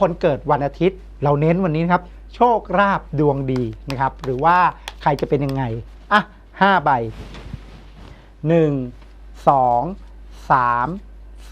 คนเกิดวันอาทิตย์ เราเน้นวันนี้ครับ โชคลาภดวงดีนะครับ หรือว่าใครจะเป็นยังไง อะห้าใบหนึ่งสองสาม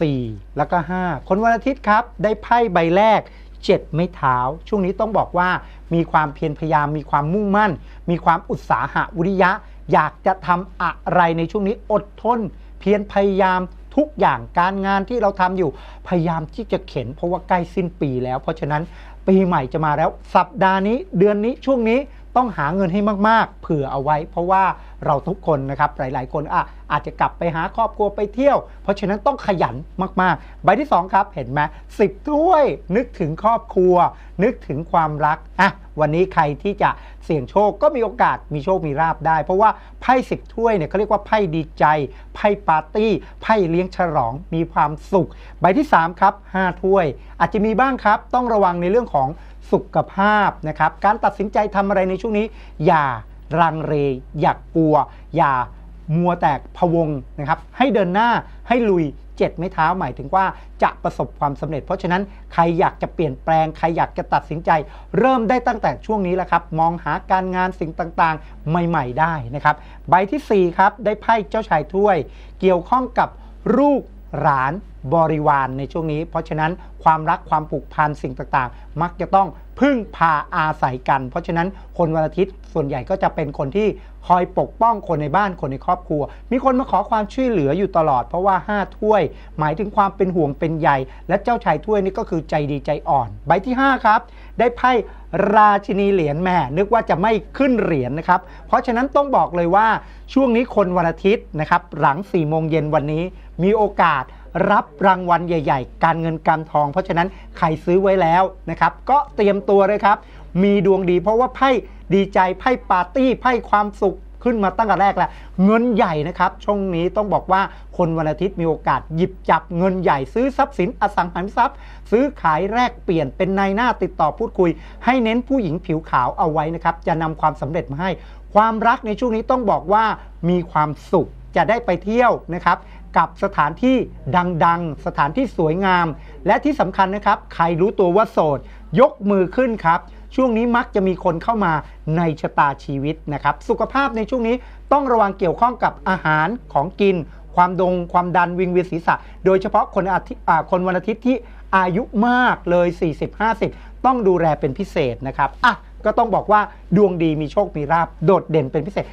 สี่แล้วก็ห้าคนวันอาทิตย์ครับ ได้ไพ่ใบแรกเจ็ดไม้เท้า ช่วงนี้ต้องบอกว่ามีความเพียรพยายามมีความมุ่งมั่น มีความอุตสาหะวิริยะ อยากจะทำอะไรในช่วงนี้อดทน เพียรพยายาม ทุกอย่างการงานที่เราทำอยู่พยายามที่จะเข็น เพราะว่าใกล้สิ้นปีแล้ว เพราะฉะนั้นปีใหม่จะมาแล้ว สัปดาห์นี้เดือนนี้ช่วงนี้ต้องหาเงินให้มาก ๆ เผื่อเอาไว้ เพราะว่าเราทุกคนนะครับหลาย ๆ คนอะอาจจะกลับไปหาครอบครัวไปเที่ยว เพราะฉะนั้นต้องขยันมาก ๆ ใบที่ 2 ครับ เห็นไหมสิบถ้วย นึกถึงครอบครัว นึกถึงความรักอะ วันนี้ใครที่จะเสี่ยงโชคก็มีโอกาสมีโชคมีลาบได้ เพราะว่าไพ่สิบถ้วยเนี่ยเขาเรียกว่าไพ่ดีใจ ไพ่ปาร์ตี้ ไพ่เลี้ยงฉลอง มีความสุข ใบที่ 3 ครับ 5 ถ้วย อาจจะมีบ้างครับ ต้องระวังในเรื่องของสุขภาพนะครับ การตัดสินใจทำอะไรในช่วงนี้ อย่ารังเรอย่ากกลัว อย่ามัวแตกพวงนะครับ ให้เดินหน้าให้ลุย เจ็ดไม้เท้าหมายถึงว่าจะประสบความสำเร็จ เพราะฉะนั้นใครอยากจะเปลี่ยนแปลง ใครอยากจะตัดสินใจ เริ่มได้ตั้งแต่ช่วงนี้แล้วครับ มองหาการงานสิ่งต่างๆ ใหม่ ๆ ได้นะครับ ใบทีสี่4ครับได้ไพ่เจ้าชายถ้วย เกี่ยวข้องกับลูกหลาน บริวารในช่วงนี้ เพราะฉะนั้นความรักความผูกพันสิ่งต่างๆ มักจะต้องพึ่งพาอาศัยกัน เพราะฉะนั้นคนวันอาทิตย์ส่วนใหญ่ก็จะเป็นคนที่คอยปกป้องคนในบ้านคนในครอบครัว มีคนมาขอความช่วยเหลืออยู่ตลอด เพราะว่า 5 ถ้วย หมายถึงความเป็นห่วงเป็นใยและเจ้าชายถ้วยนี่ก็คือใจดีใจอ่อน ใบที่ 5 ครับ ได้ไพ่ราชินีเหรียญแม่นึกว่าจะไม่ขึ้นเหรียญนะครับ เพราะฉะนั้นต้องบอกเลยว่าช่วงนี้คนวันอาทิตย์นะครับหลัง4โมงเย็นวันนี้มีโอกาส รับรางวัลใหญ่ ๆ การเงินการทอง เพราะฉะนั้นใครซื้อไว้แล้วนะครับ ก็เตรียมตัวเลยครับ มีดวงดีเพราะว่าไพ่ดีใจไพ่ปาร์ตี้ไพ่ความสุขขึ้นมาตั้งแต่แรกแล้วเงินใหญ่นะครับ ช่วงนี้ต้องบอกว่าคนวันอาทิตย์มีโอกาสหยิบจับเงินใหญ่ซื้อทรัพย์สินอสังหาริมทรัพย์ ซื้อขายแลกเปลี่ยนเป็นนายหน้าติดต่อพูดคุย ให้เน้นผู้หญิงผิวขาวเอาไว้นะครับ จะนำความสำเร็จมาให้ ความรักในช่วงนี้ต้องบอกว่ามีความสุขจะได้ไปเที่ยวนะครับ กับสถานที่ดังๆ สถานที่สวยงาม และที่สำคัญนะครับ ใครรู้ตัวว่าโสด ยกมือขึ้นครับ ช่วงนี้มักจะมีคนเข้ามาในชะตาชีวิตนะครับ สุขภาพในช่วงนี้ต้องระวังเกี่ยวข้องกับอาหารของกิน ความดง ความดันวิงเวียนศีรษะ โดยเฉพาะคนอาทิตย์คนวันอาทิตย์ที่อายุมากเลย 40-50 ต้องดูแลเป็นพิเศษนะครับอะก็ต้องบอกว่าดวงดีมีโชคมีลาบโดดเด่นเป็นพิเศษ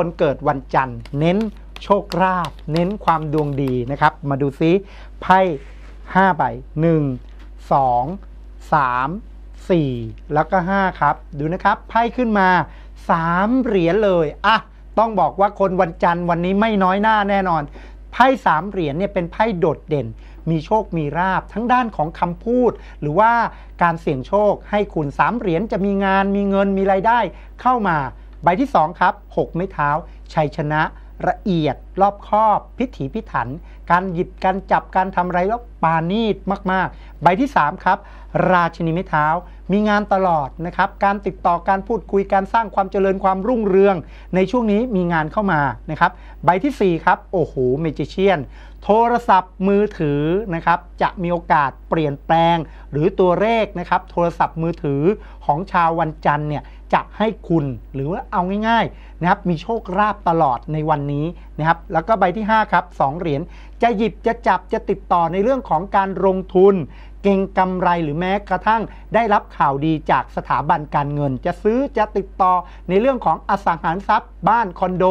คนเกิดวันจันทร์ เน้นโชคลาภเน้นความดวงดีนะครับ มาดูซิไพ่5ใบ1 2 3 4 แล้วก็ 5 ครับ ดูนะครับ ไพ่ขึ้นมา 3 เหรียญเลยอะต้องบอกว่าคนวันจันทร์วันนี้ไม่น้อยหน้าแน่นอน ไพ่สามเหรียญเนี่ยเป็นไพ่โดดเด่น มีโชคมีราบทั้งด้านของคำพูด หรือว่าการเสี่ยงโชคให้คุณสามเหรียญจะมีงานมีเงินมีรายได้เข้ามา ใบที่ 2 ครับ 6 ไม้เท้า ชัยชนะ ละเอียด รอบคอบ พิถีพิถัน การหยิบการจับการทำอะไรแล้วปานีตมาก ๆ ใบที่ 3 ครับ ราชินีไม้เท้า มีงานตลอดนะครับ การติดต่อการพูดคุยการสร้างความเจริญความรุ่งเรือง ในช่วงนี้มีงานเข้ามานะครับ ใบทีสี่4 ครับ โอ้โหเมจิเชียน โทรศัพท์มือถือนะครับจะมีโอกาสเปลี่ยนแปลง หรือตัวเลขนะครับโทรศัพท์มือถือของชาววันจันทร์เนี่ยจะให้คุณหรือว่าเอาง่ายๆนะครับมีโชคลาภตลอดในวันนี้นะครับแล้วก็ใบที่ 5 ครับ 2 เหรียญจะหยิบจะจับจะติดต่อในเรื่องของการลงทุน เก่งกำไรหรือแม้กระทั่งได้รับข่าวดีจากสถาบันการเงิน จะซื้อจะติดต่อในเรื่องของอสังหาริมทรัพย์ บ้านคอนโด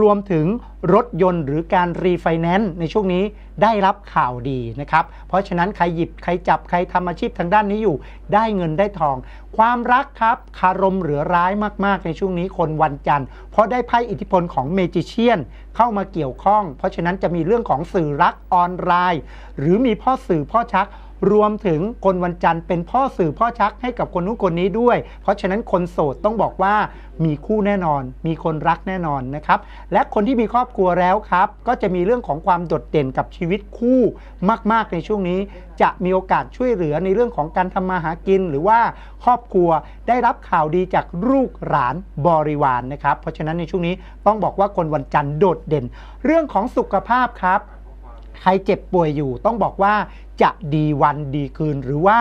รวมถึงรถยนต์หรือการรีไฟแนนซ์ในช่วงนี้ได้รับข่าวดีนะครับ เพราะฉะนั้นใครหยิบใครจับใครทำอาชีพทางด้านนี้อยู่ ได้เงินได้ทอง ความรักครับคารมเหลือร้ายมาก ๆ ในช่วงนี้คนวันจันทร์ เพราะได้ไพ่อิทธิพลของเมจิเชียนเข้ามาเกี่ยวข้อง เพราะฉะนั้นจะมีเรื่องของสื่อรักออนไลน์ หรือมีพ่อสื่อพ่อชัก รวมถึงคนวันจันทร์เป็นพ่อสื่อพ่อชักให้กับคนนู้นคนนี้ด้วย เพราะฉะนั้นคนโสดต้องบอกว่ามีคู่แน่นอน มีคนรักแน่นอนนะครับ และคนที่มีครอบครัวแล้วครับ ก็จะมีเรื่องของความโดดเด่นกับชีวิตคู่มาก ๆ ในช่วงนี้ จะมีโอกาสช่วยเหลือในเรื่องของการทำมาหากิน หรือว่าครอบครัวได้รับข่าวดีจากลูกหลานบริวารนนะครับ เพราะฉะนั้นในช่วงนี้ต้องบอกว่าคนวันจันทร์โดดเด่น เรื่องของสุขภาพครับ ใครเจ็บป่วยอยู่ ต้องบอกว่าจะดีวันดีคืน หรือว่า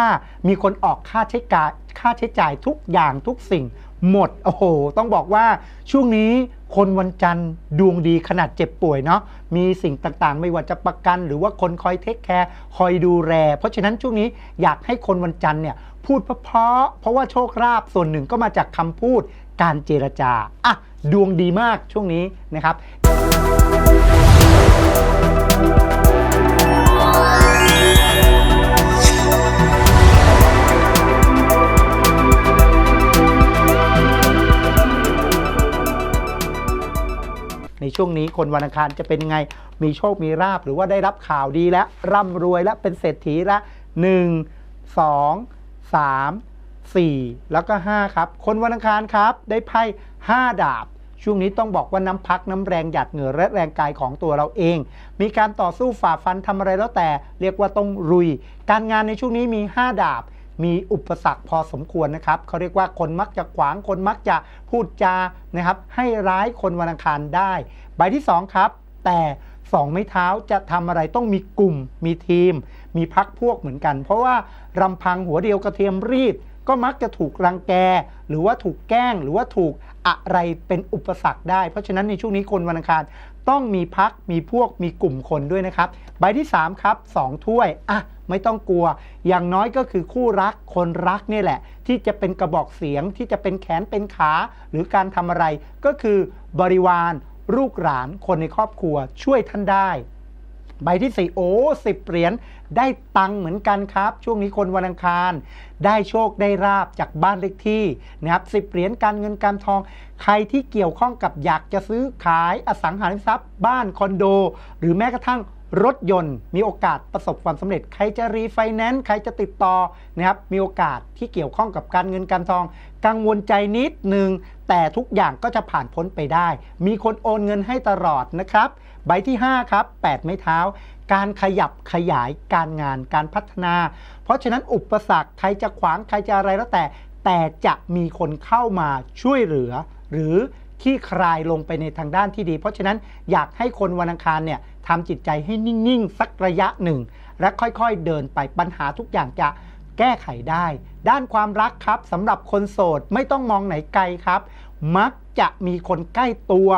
มีคนออกค่าใช้จ่ายค่าใช้จ่ายทุกอย่างทุกสิ่ง หมดโอ้โห ต้องบอกว่าช่วงนี้คนวันจันทร์ดวงดีขนาดเจ็บป่วยเนาะมีสิ่งต่างๆ ไม่ว่าจะประกัน หรือว่าคนคอยเทคแคร์คอยดูแลเพราะฉะนั้นช่วงนี้อยากให้คนวันจันทร์เนี่ยพูดเพราะเพราะว่าโชคลาภส่วนหนึ่งก็มาจากคำพูดการเจรจาอะดวงดีมากช่วงนี้นะครับ ช่วงนี้คนวันอังคารจะเป็นยังไง มีโชคมีลาบหรือว่าได้รับข่าวดีและร่ำรวยและเป็นเศรษฐีละ 1 2 3 4 แล้วก็ 5 ครับ คนวันอังคารครับ ได้ไพ่5ดาบ ช่วงนี้ต้องบอกว่าน้ำพักน้ำแรงหยาดเหงื่อและแรงกายของตัวเราเอง มีการต่อสู้ฝ่าฟันทำอะไรแล้วแต่ เรียกว่าต้องรุย การงานในช่วงนี้มี 5 ดาบ มีอุปสรรคพอสมควรนะครับเขาเรียกว่าคนมักจะขวางคนมักจะพูดจานะครับ ให้ร้ายคนวันอังคารได้ ใบที่ 2 ครับ แต่สองไม้เท้าจะทำอะไรต้องมีกลุ่ม มีทีม มีพักพวกเหมือนกัน เพราะว่ารำพังหัวเดียวกระเทียมรีด ก็มักจะถูกรังแก หรือว่าถูกแกล้ง หรือว่าถูกอะไรเป็นอุปสรรคได้ เพราะฉะนั้นในช่วงนี้คนวันอังคาร ต้องมีพักมีพวกมีกลุ่มคนด้วยนะครับ ใบที่ 3 ครับ 2 ถ้วยอะไม่ต้องกลัว อย่างน้อยก็คือคู่รักคนรักเนี่ยแหละ ที่จะเป็นกระบอกเสียงที่จะเป็นแขนเป็นขา หรือการทำอะไรก็คือบริวารลูกหลานคนในครอบครัวช่วยท่านได้ ใบที่สี่โอ้สิบเหรียญได้ตังเหมือนกันครับ ช่วงนี้คนวันอังคาร ได้โชคได้ราบจากบ้านเลขที่นะครับสิบเหรียญการเงินการทอง ใครที่เกี่ยวข้องกับอยากจะซื้อขายอสังหาริมทรัพย์ บ้านคอนโด หรือแม้กระทั่ง รถยนต์มีโอกาสประสบความสำเร็จ ใครจะรีไฟแนนซ์ใครจะติดต่อนะครับมีโอกาสที่เกี่ยวข้องกับการเงินการทอง กังวลใจนิดหนึ่งแต่ทุกอย่างก็จะผ่านพ้นไปได้ มีคนโอนเงินให้ตลอดนะครับ ใบที่ 5 ครับ 8 ไม้เท้า การขยับขยายการงานการพัฒนา เพราะฉะนั้นอุปสรรคใครจะขวางใครจะอะไรแล้วแต่ แต่จะมีคนเข้ามาช่วยเหลือ หรือขี้คลายลงไปในทางด้านที่ดี เพราะฉะนั้นอยากให้คนวันอังคารเนี่ย ทำจิตใจให้นิ่ง ๆ สักระยะหนึ่ง และค่อยๆเดินไปปัญหาทุกอย่างจะแก้ไขได้ ด้านความรักครับสำหรับคนโสดไม่ต้องมองไหนไกลครับ มักจะมีคนใกล้ตัว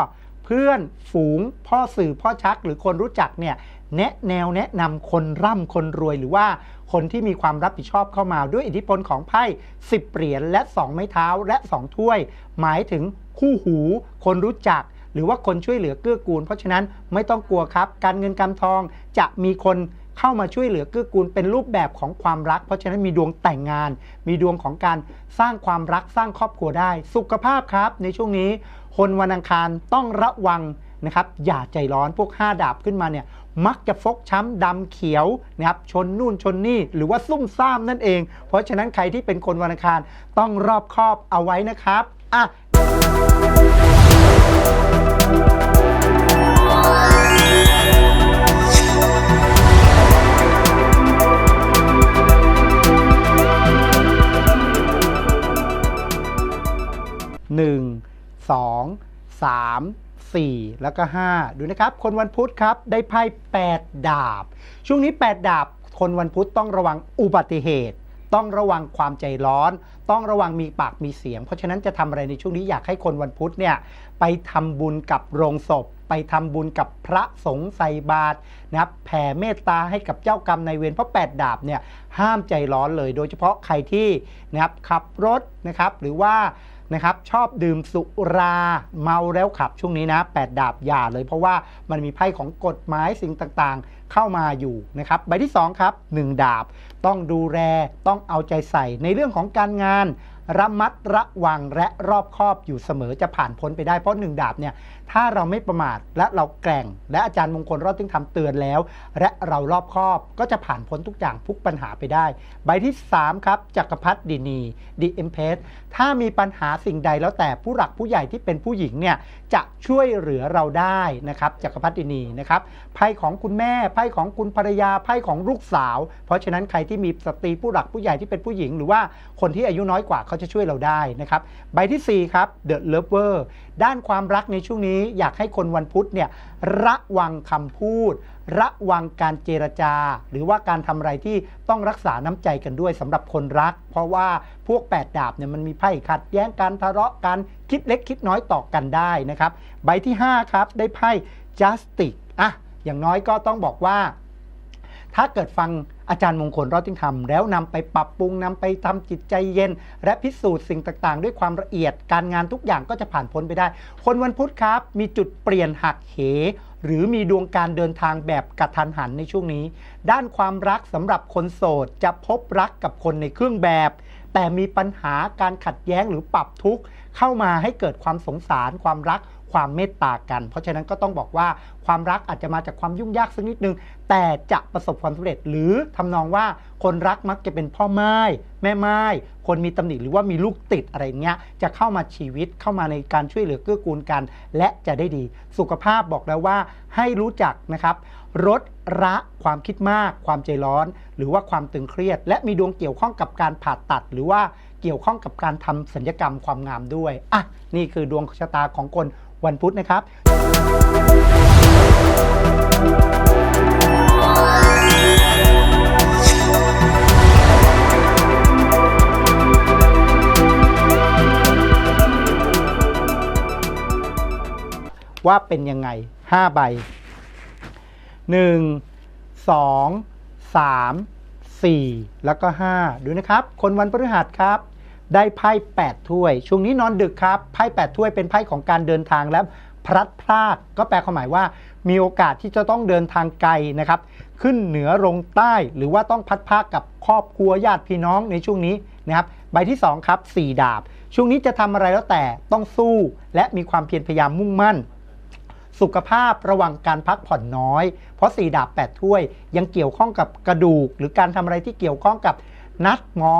เพื่อนฝูงพ่อสื่อพ่อชักหรือคนรู้จักเนี่ยแนะแนวแนะนำคนร่ำคนรวยหรือว่าคนที่มีความรับผิดชอบเข้ามาด้วยอิทธิพลของไพ่10เหรียญและ 2 ไม้เท้าและ 2 ถ้วย หมายถึงคู่หู คนรู้จัก หรือว่าคนช่วยเหลือเกื้อกูล เพราะฉะนั้นไม่ต้องกลัวครับ การเงินการทองจะมีคนเข้ามาช่วยเหลือเกื้อกูลเป็นรูปแบบของความรัก เพราะฉะนั้นมีดวงแต่งงาน มีดวงของการสร้างความรักสร้างครอบครัวได้ สุขภาพครับ ในช่วงนี้ คนวันอังคารต้องระวังนะครับอย่าใจร้อนพวก 5 ดาบขึ้นมาเนี่ยมักจะฟกช้ำดำเขียวนะครับชนนู่นชนนี่หรือว่าซุ่มซ่ามนั่นเอง เพราะฉะนั้นใครที่เป็นคนวันอังคารต้องรอบคอบเอาไว้นะครับอะ 1 2 3 4 แล้วก็ 5 ดูนะครับ คนวันพุธครับ ได้ไพ่8 ดาบ ช่วงนี้ 8 ดาบ คนวันพุธต้องระวังอุบัติเหตุ ต้องระวังความใจร้อน ต้องระวังมีปากมีเสียง เพราะฉะนั้นจะทำอะไรในช่วงนี้อยากให้คนวันพุธเนี่ยไปทำบุญกับโรงศพ ไปทำบุญกับพระสงฆ์ใส่บาตรนะครับแผ่เมตตาให้กับเจ้ากรรมนายเวรเพราะ 8 ดาบเนี่ยห้ามใจร้อนเลย โดยเฉพาะใครที่นะครับขับรถนะครับหรือว่า นะครับชอบดื่มสุราเมาแล้วขับช่วงนี้นะ8ดาบอย่าเลย เพราะว่ามันมีไพ่ของกฎหมายสิ่งต่างๆ เข้ามาอยู่นะครับใบที่2ครับ1ดาบต้องดูแลต้องเอาใจใส่ในเรื่องของการงาน ระมัดระวังและรอบคอบอยู่เสมอจะผ่านพ้นไปได้เพราะหนึ่งดาบเนี่ยถ้าเราไม่ประมาทและเราแกร่ง และอาจารย์มงคลรอดทึ่งทำเตือนแล้ว และเรารอบคอบก็จะผ่านพ้นทุกอย่างทุกปัญหาไปได้ ใบที่ 3 ครับจักรพรรดินีดีเอ็มเพสถ้ามีปัญหาสิ่งใดแล้วแต่ผู้หลักผู้ใหญ่ที่เป็นผู้หญิงเนี่ยจะช่วยเหลือเราได้นะครับจักรพรรดินีนะครับไพ่ของคุณแม่ไพ่ของคุณภรรยาไพ่ของลูกสาว เพราะฉะนั้นใครที่มีสตรีผู้หลักผู้ใหญ่ที่เป็นผู้หญิง หรือว่าคนที่อายุน้อยกว่าเขาจะช่วยเราได้นะครับใบทีสี่4ครับ The Lover ด้านความรักในช่วงนี้อยากให้คนวันพุธเนี่ยระวังคำพูด ระวังการเจรจา หรือว่าการทำอะไรที่ต้องรักษาน้ำใจกันด้วยสำหรับคนรัก เพราะว่าพวก 8 ดาบเนี่ยมันมีไพ่ขัดแย้งกันทะเลาะกันคิดเล็กคิดน้อยต่อกันได้นะครับใบที่5ครับได้ไพ่ Justice อะอย่างน้อยก็ต้องบอกว่า ถ้าเกิดฟังอาจารย์มงคลรอดทิ้งธรรมแล้วนำไปปรับปรุงนำไปทำจิตใจเย็น และพิสูจน์สิ่งต่างๆ ด้วยความละเอียดการงานทุกอย่างก็จะผ่านพ้นไปได้ คนวันพุธครับ มีจุดเปลี่ยนหักเห หรือมีดวงการเดินทางแบบกระทันหันในช่วงนี้ ด้านความรักสำหรับคนโสดจะพบรักกับคนในเครื่องแบบ แต่มีปัญหาการขัดแย้งหรือปรับทุกข์เข้ามาให้เกิดความสงสารความรัก ความเมตตากัน เพราะฉะนั้นก็ต้องบอกว่าความรักอาจจะมาจากความยุ่งยากสักนิดนึง แต่จะประสบความสำเร็จ หรือทำนองว่าคนรักมักจะเป็นพ่อไม้แม่ไม้คนมีตำหนิหรือว่ามีลูกติดอะไรเงี้ยจะเข้ามาชีวิตเข้ามาในการช่วยเหลือเกื้อกูลกัน และจะได้ดี สุขภาพบอกแล้วว่าให้รู้จักนะครับลดละความคิดมาก ความใจร้อน หรือว่าความตึงเครียด และมีดวงเกี่ยวข้องกับการผ่าตัด หรือว่าเกี่ยวข้องกับการทำสัญญกรรมความงามด้วยอะนี่คือดวงชะตาของคน วันพุธนะครับว่าเป็นยังไง 5 ใบ 1 2 3 4 แล้วก็ 5 ดูนะครับ คนวันพฤหัสครับ ได้ไพ่8ถ้วย ช่วงนี้นอนดึกครับ ไพ่8ถ้วยเป็นไพ่ของการเดินทางและพลัดพรากก็แปลความหมายว่า มีโอกาสที่จะต้องเดินทางไกลนะครับ ขึ้นเหนือลงใต้หรือว่าต้องพัดพากกับครอบครัวญาติพี่น้องในช่วงนี้นะครับใบที่ 2 ครับ 4 ดาบ ช่วงนี้จะทำอะไรแล้วแต่ต้องสู้และมีความเพียรพยายามมุ่งมั่น สุขภาพระวังการพักผ่อนน้อย เพราะสีดาบ 8 ถ้วย ยังเกี่ยวข้องกับกระดูก หรือการทำอะไรที่เกี่ยวข้องกับนัดหมอ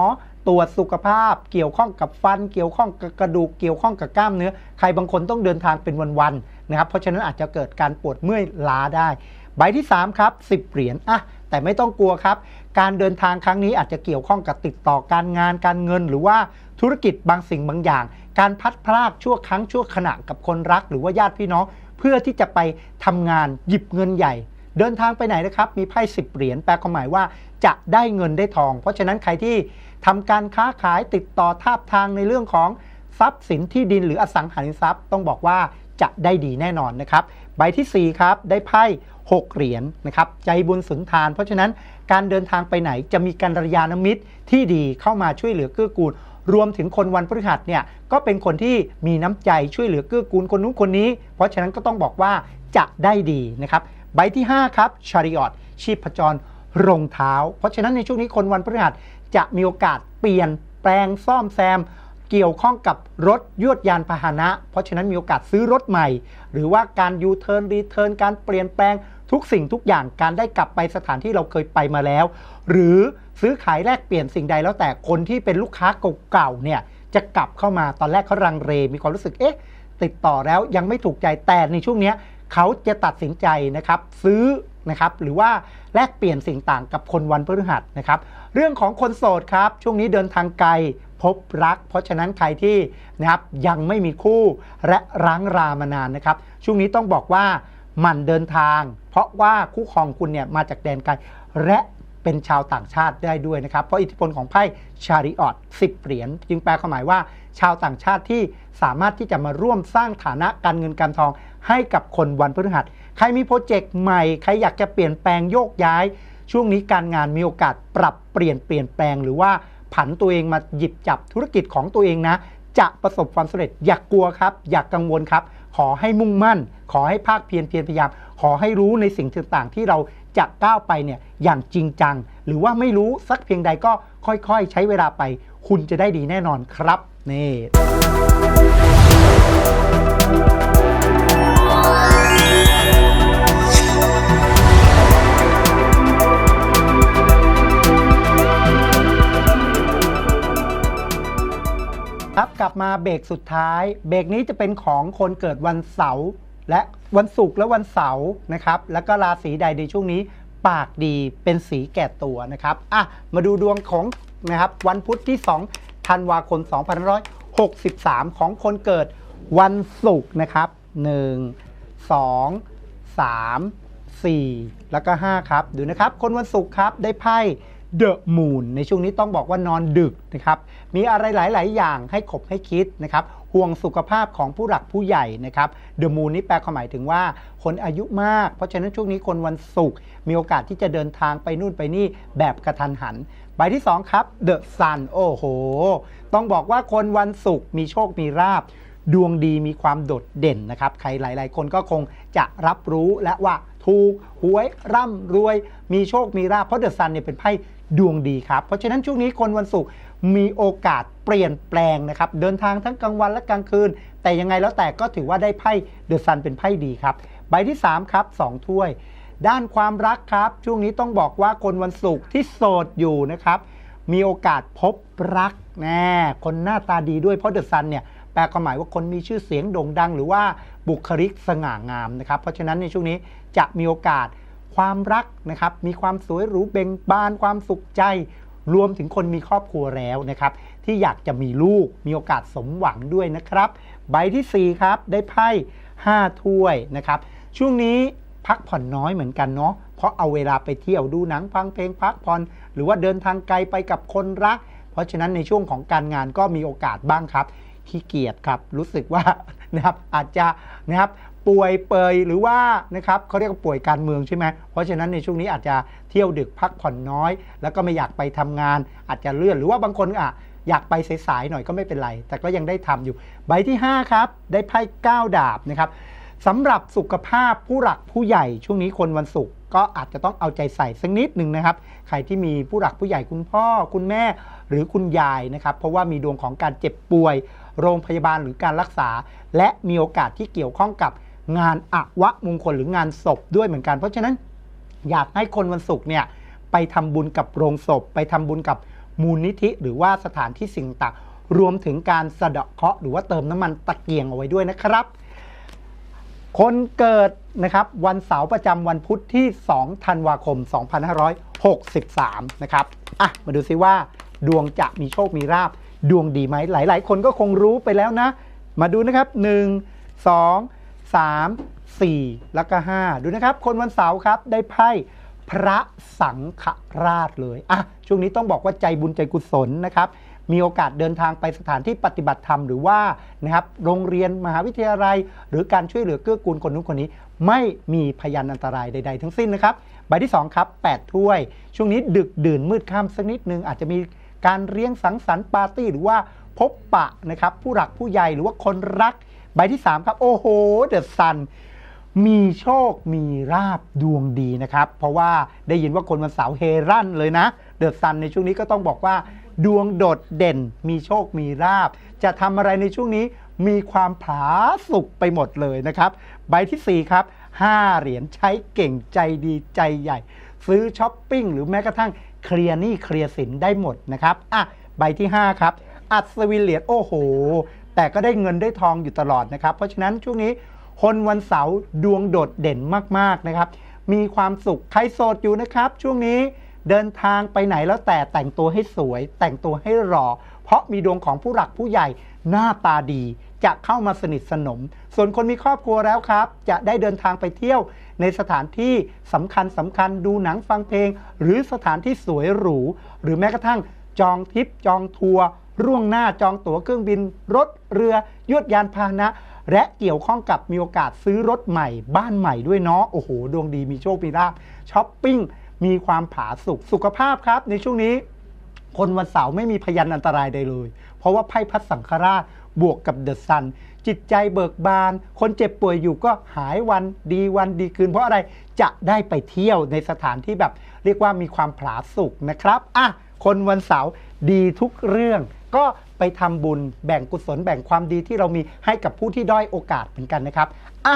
ตรวจสุขภาพ เกี่ยวข้องกับฟัน เกี่ยวข้องกับกระดูก เกี่ยวข้องกับกล้ามเนื้อ ใครบางคนต้องเดินทางเป็นวันๆนะครับ เพราะฉะนั้นอาจจะเกิดการปวดเมื่อยล้าได้ ใบที่ 3 ครับ 10 เหรียญอะแต่ไม่ต้องกลัวครับ การเดินทางครั้งนี้อาจจะเกี่ยวข้องกับติดต่อการงานการเงิน หรือว่าธุรกิจบางสิ่งบางอย่าง การพัดพลากชั่วครั้งชั่วขณะกับคนรัก หรือว่าญาติพี่น้องเพื่อที่จะไปทำงานหยิบเงินใหญ่ เดินทางไปไหนนะครับ มีไพ่สิบเหรียญแปลความหมายว่า จะได้เงินได้ทอง เพราะฉะนั้นใครที่ทำการค้าขายติดต่อทาบทางในเรื่องของทรัพย์สินที่ดินหรืออสังหาริมทรัพย์ต้องบอกว่าจะได้ดีแน่นอนนะครับ ใบทีสี่4 ครับได้ไพ่6เหรียญนะครับใจบุญสุนทาน เพราะฉะนั้นการเดินทางไปไหนจะมีการระยานมิตรที่ดีเข้ามาช่วยเหลือเกื้อกูล รวมถึงคนวันพฤหัสเนี่ยก็เป็นคนที่มีน้ำใจช่วยเหลือเกื้อกูลคนนู้นคนนี้ เพราะฉะนั้นก็ต้องบอกว่าจะได้ดีนะครับใบที่ 5 ครับชาริออตชีพจร รองเท้า เพราะฉะนั้นในช่วงนี้คนวันพฤหัสจะมีโอกาสเปลี่ยนแปลงซ่อมแซม เกี่ยวข้องกับรถยวดยานพาหนะ เพราะฉะนั้นมีโอกาสซื้อรถใหม่ หรือว่าการยูเทิร์นรีเทิร์นการเปลี่ยนแปลงทุกสิ่งทุกอย่างการได้กลับไปสถานที่เราเคยไปมาแล้ว หรือซื้อขายแลกเปลี่ยนสิ่งใดแล้วแต่คนที่เป็นลูกค้าเก่าๆเนี่ยจะกลับเข้ามาตอนแรกเขารังเรมีความรู้สึกเอ๊ะ ติดต่อแล้วยังไม่ถูกใจแต่ในช่วงนี้เขาจะตัดสินใจนะครับ ซื้อ นะครับหรือว่าแลกเปลี่ยนสิ่งต่างกับคนวันพฤหัสนะครับเรื่องของคนโสดครับ ช่วงนี้เดินทางไกลพบรัก เพราะฉะนั้นใครที่นะครับยังไม่มีคู่และร้างรามานานนะครับ ช่วงนี้ต้องบอกว่ามันเดินทาง เพราะว่าคู่ครองคุณเนี่ยมาจากแดนไกลและเป็นชาวต่างชาติได้ด้วยนะครับ เพราะอิทธิพลของไพ่ชาริออต10เหรียญจึงแปลความหมายว่า ชาวต่างชาติที่สามารถที่จะมาร่วมสร้างฐานะการเงินการทองให้กับคนวันพฤหัส ใครมีโปรเจกต์ใหม่ ใครอยากจะเปลี่ยนแปลงโยกย้าย ช่วงนี้การงานมีโอกาสปรับเปลี่ยนเปลี่ยนแปลงหรือว่าผันตัวเองมาหยิบจับธุรกิจของตัวเองนะ จะประสบความสำเร็จอย่ากกลัวครับ อย่ากกังวลครับ ขอให้มุ่งมั่น ขอให้ภาคเพียรเพียรพยายาม ขอให้รู้ในสิ่งต่างๆ ที่เราจะก้าวไปเนี่ยอย่างจริงจัง หรือว่าไม่รู้สักเพียงใดก็ค่อยๆ ใช้เวลาไป คุณจะได้ดีแน่นอนครับนี่ กลับมาเบรกสุดท้าย เบรกนี้จะเป็นของคนเกิดวันเสาร์และวันศุกร์และวันเสาร์นะครับ แล้วก็ราศีใดในช่วงนี้ ปากดีเป็นสีแก่ตัวนะครับอะมาดูดวงของนะครับวันพุธที่ 2 ธันวาคม 2563 ของคนเกิดวันศุกร์นะครับ 1 2 3 4 แล้วก็ 5 ครับ ดูนะครับ คนวันศุกร์ครับได้ไพ่เดอะมูนในช่วงนี้ต้องบอกว่านอนดึกนะครับ มีอะไรหลาย ๆ อย่างให้ขบให้คิดนะครับห่วงสุขภาพของผู้หลักผู้ใหญ่นะครับเดอะมูนนี่แปลความหมายถึงว่าคนอายุมาก เพราะฉะนั้นช่วงนี้คนวันศุกร์มีโอกาสที่จะเดินทางไปนู่นไปนี่แบบกระทันหัน ใบที่ 2 ครับเดอะซันโอ้โห ต้องบอกว่าคนวันศุกร์มีโชคมีราบดวงดีมีความโดดเด่นนะครับ ใครหลาย ๆ คนก็คงจะรับรู้และว่าถูกหวยร่ำรวย มีโชคมีราบเพราะเดอะซันเนี่ยเป็นไพ่ดวงดีครับ เพราะฉะนั้นช่วงนี้คนวันศุกร์ มีโอกาสเปลี่ยนแปลงนะครับ เดินทางทั้งกลางวันและกลางคืน แต่ยังไงแล้วแต่ก็ถือว่าได้ไพ่เดอะซันเป็นไพ่ดีครับ ใบที่ 3 ครับ 2 ถ้วย ด้านความรักครับ ช่วงนี้ต้องบอกว่าคนวันศุกร์ที่โสดอยู่นะครับ มีโอกาสพบรักแน่คนหน้าตาดีด้วยเพราะเดอะซันเนี่ยแปลความหมายว่าคนมีชื่อเสียงโด่งดัง หรือว่าบุคลิกสง่างามนะครับ เพราะฉะนั้นในช่วงนี้จะมีโอกาสความรักนะครับ มีความสวยหรูเบ่งบานความสุขใจ รวมถึงคนมีครอบครัวแล้วนะครับ ที่อยากจะมีลูกมีโอกาสสมหวังด้วยนะครับ ใบทีสี่ 4 ครับ ได้ไพ่5ถ้วยนะครับ ช่วงนี้พักผ่อนน้อยเหมือนกันเนาะเพราะเอาเวลาไปเที่ยวดูหนังฟังเพลงพักผ่อนหรือว่าเดินทางไกลไปกับคนรัก เพราะฉะนั้นในช่วงของการงานก็มีโอกาสบ้างครับขี้เกียจครับรู้สึกว่านะครับอาจจะนะครับ ป่วยเปยหรือว่านะครับเขาเรียกว่าป่วยการเมืองใช่ไหมเพราะฉะนั้นในช่วงนี้อาจจะเที่ยวดึกพักผ่อนน้อย แล้วก็ไม่อยากไปทำงาน อาจจะเลื่อนหรือว่าบางคนอะอยากไปสายๆหน่อยก็ไม่เป็นไร แต่ก็ยังได้ทำอยู่ ใบที่ 5 ครับ ได้ไพ่9ดาบนะครับสำหรับสุขภาพผู้หลักผู้ใหญ่ช่วงนี้คนวันศุกร์ก็อาจจะต้องเอาใจใส่สักนิดหนึ่งนะครับ ใครที่มีผู้หลักผู้ใหญ่คุณพ่อคุณแม่หรือคุณยายนะครับ เพราะว่ามีดวงของการเจ็บป่วย โรงพยาบาลหรือการรักษา และมีโอกาสที่เกี่ยวข้องกับ งานอวะมงคลหรืองานศพด้วยเหมือนกัน เพราะฉะนั้นอยากให้คนวันศุกร์เนี่ยไปทำบุญกับโรงศพ ไปทำบุญกับมูลนิธิ หรือว่าสถานที่สิ่งต่างรวมถึงการสะเดาะเคราะห์หรือว่าเติมน้ำมันตะเกียงเอาไว้ด้วยนะครับ คนเกิดนะครับวันเสาร์ประจำวันพุธที่ 2 ธันวาคม 2563 นะครับอะมาดูซิว่าดวงจะมีโชคมีราบดวงดีไหมหลาย ๆ คนก็คงรู้ไปแล้วนะ มาดูนะครับ 1 2 3 4 แล้วก็ 5 ดูนะครับ คนวันเสาร์ครับได้ไพ่พระสังฆราชเลยอะช่วงนี้ต้องบอกว่าใจบุญใจกุศลนะครับ มีโอกาสเดินทางไปสถานที่ปฏิบัติธรรมหรือว่านะครับโรงเรียนมหาวิทยาลัย หรือการช่วยเหลือเกื้อกูลคนนู้นคนนี้ ไม่มีพยานอันตรายใด ๆ ทั้งสิ้นนะครับใบที่2ครับ8ถ้วย ช่วงนี้ดึกดื่นมืดค่ำสักนิดนึงอาจจะมีการเลี้ยงสังสรรค์ปาร์ตี้หรือว่าพบปะนะครับผู้หลักผู้ใหญ่หรือว่าคนรัก ใบที่ 3 ครับ โอ้โหเดอะซันมีโชคมีราบดวงดีนะครับ เพราะว่าได้ยินว่าคนวันเสาร์เฮรั่นเลยนะ เดอะซันในช่วงนี้ก็ต้องบอกว่า ดวงโดดเด่น มีโชคมีราบ จะทำอะไรในช่วงนี้มีความผาสุกไปหมดเลยนะครับ ใบทีสี่4 ครับ 5 เหรียญใช้เก่งใจดีใจใหญ่ ซื้อช้อปปิ้งหรือแม้กระทั่งเคลียร์หนี้เคลียร์สินได้หมดนะครับอะใบที่ 5 ครับ อัศวินเหรียญโอ้โห แต่ก็ได้เงินได้ทองอยู่ตลอดนะครับ เพราะฉะนั้นช่วงนี้คนวันเสาร์ดวงโดดเด่นมากๆนะครับ มีความสุขใครโสดอยู่นะครับ ช่วงนี้เดินทางไปไหนแล้วแต่แต่งตัวให้สวย แต่งตัวให้หล่อเพราะมีดวงของผู้หลักผู้ใหญ่หน้าตาดีจะเข้ามาสนิทสนม ส่วนคนมีครอบครัวแล้วครับ จะได้เดินทางไปเที่ยวในสถานที่สำคัญสำคัญดูหนังฟังเพลง หรือสถานที่สวยหรู หรือแม้กระทั่งจองทริปจองทัวร์ ร่วงหน้าจองตั๋วเครื่องบิน รถเรือยวดยานพาหนะ และเกี่ยวข้องกับมีโอกาสซื้อรถใหม่ บ้านใหม่ด้วยเนาะโอ้โห ดวงดีมีโชคมีลาภช้อปปิ้งมีความผาสุกสุขภาพครับ ในช่วงนี้ คนวันเสาร์ไม่มีพยันอันตรายใดเลย เพราะว่าไพ่พัดสังฆราชบวกกับเดอะซันจิตใจเบิกบาน คนเจ็บป่วยอยู่ก็หายวันดีวันดีคืน เพราะอะไรจะได้ไปเที่ยวในสถานที่แบบ เรียกว่ามีความผาสุกนะครับอะคนวันเสาร์ดีทุกเรื่อง ก็ไปทำบุญแบ่งกุศลแบ่งความดีที่เรามีให้กับผู้ที่ด้อยโอกาสเหมือนกันนะครับอะ